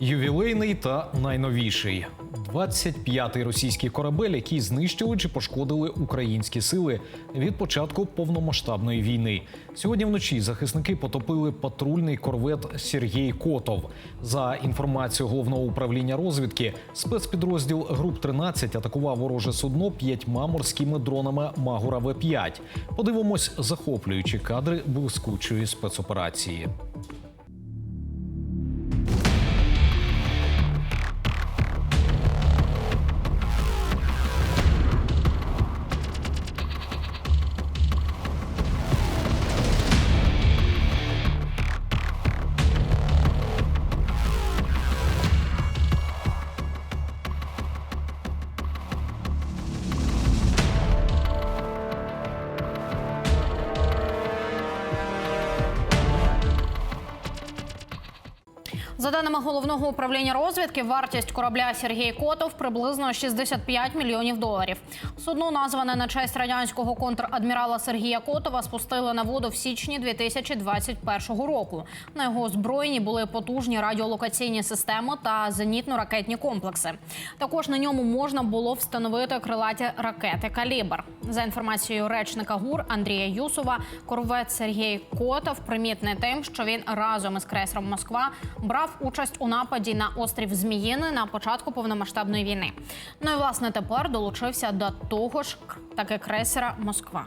Ювілейний та найновіший 25-й російський корабель, який знищили чи пошкодили українські сили від початку повномасштабної війни. Сьогодні вночі захисники потопили патрульний корвет Сергій Котов. За інформацією головного управління розвідки, спецпідрозділ груп 13 атакував вороже судно п'ятьма морськими дронами Магура В-5. Подивимось захоплюючі кадри блискучої спецоперації. За даними головного управління розвідки, вартість корабля Сергій Котов приблизно 65 мільйонів доларів. Судно, назване на честь радянського контрадмірала Сергія Котова, спустили на воду в січні 2021 року. На його озброєнні були потужні радіолокаційні системи та зенітно-ракетні комплекси. Також на ньому можна було встановити крилаті ракети Калібр. За інформацією речника ГУР Андрія Юсова, корвет Сергій Котов примітний тим, що він разом із крейсером Москва брав участь у нападі на острів Зміїни на початку повномасштабної війни. Ну і власне тепер долучився до того ж таки крейсера Москва.